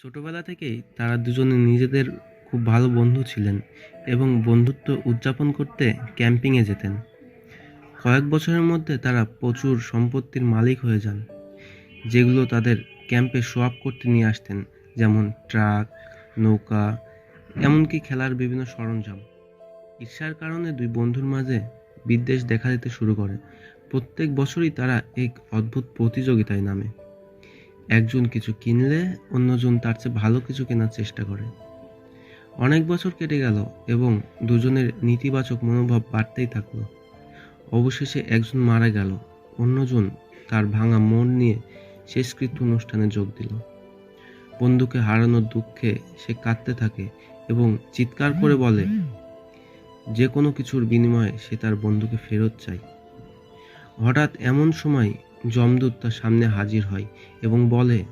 ছোটবেলা থেকেই তারা দুজনে নিজেদের খুব ভালো বন্ধু ছিলেন এবং বন্ধুত্ব উদযাপন করতে ক্যাম্পিংয়ে যেতেন। কয়েক বছরের মধ্যে তারা প্রচুর সম্পত্তির মালিক হয়ে যান, যেগুলো তাদের ক্যাম্পে আপ করতে নিয়ে আসতেন, যেমন ট্রাক, নৌকা, এমনকি খেলার বিভিন্ন সরঞ্জাম। ঈর্ষার কারণে দুই বন্ধুর মাঝে বিদ্বেষ দেখা দিতে শুরু করে। প্রত্যেক বছরই তারা এক অদ্ভুত প্রতিযোগিতায় নামে। একজন কিছু কিনলে অন্যজন তার চেয়ে ভালো কিছু কেনার চেষ্টা করে। অনেক বছর কেটে গেল এবং দুজনের নেতিবাচক মনোভাব বাড়তেই থাকল। অবশেষে একজন মারা গেল, অন্যজন তার ভাঙা মন নিয়ে শেষকৃত্য অনুষ্ঠানে যোগ দিল। বন্ধুকে হারানোর দুঃখে সে কাঁদতে থাকে এবং চিৎকার করে বলে, যে কোনো কিছুর বিনিময়ে সে তার বন্ধুকে ফেরত চায় হঠাৎ এমন সময় যমদূত তার সামনে হাজির হয় এবং বলে,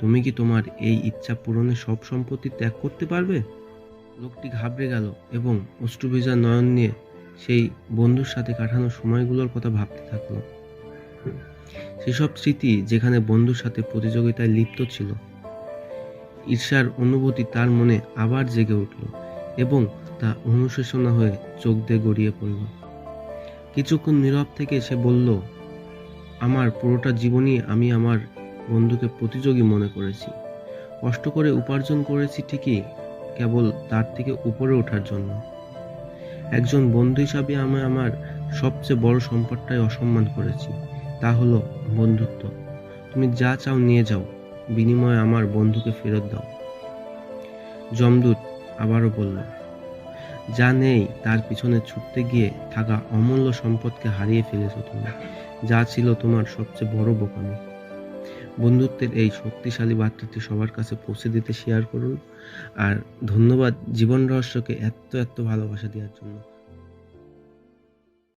তুমি কি তোমার এই ইচ্ছা পূরণে সব সম্পত্তি ত্যাগ করতে পারবে? লোকটি ঘাবড়ে গেল এবং অষ্টভুজা নয়ন নিয়ে সেই বন্ধুর সাথে কাটানো সময়গুলোর কথা ভাবতে থাকল। সেসব স্মৃতি যেখানে বন্ধুর সাথে প্রতিযোগিতায় লিপ্ত ছিল, ঈর্ষার অনুভূতি তার মনে আবার জেগে উঠল এবং তা অনুশোচনা হয়ে চোখ দিয়ে গড়িয়ে পড়ল। কিছুক্ষণ নীরব থেকে সে বলল আমার পুরোটা জীবনই আমি আমার বন্ধুকে প্রতিযোগী মনে করেছি। কষ্ট করে উপার্জন করেছি ঠিকই, কেবল তার থেকে উপরে ওঠার জন্য। একজন বন্ধু হিসাবে আমি আমার সবচেয়ে বড় সম্পদটাই অসম্মান করেছি, তা হলো বন্ধুত্ব। তুমি যা চাও নিয়ে যাও, বিনিময়ে আমার বন্ধুকে ফেরত দাও। যমদূত আবারও বলল যা নেই তার পিছনে ছুটতে গিয়ে থাকা অমূল্য সম্পদকে হারিয়ে ফেলেছ তুমি, যা ছিল তোমার সবচেয়ে বড় বোকামি। বন্ধুত্বের এই শক্তিশালী বার্তাটি সবার কাছে পৌঁছে দিতে শেয়ার করুন, আর ধন্যবাদ জীবন রহস্যকে এত এত ভালোবাসা দেওয়ার জন্য।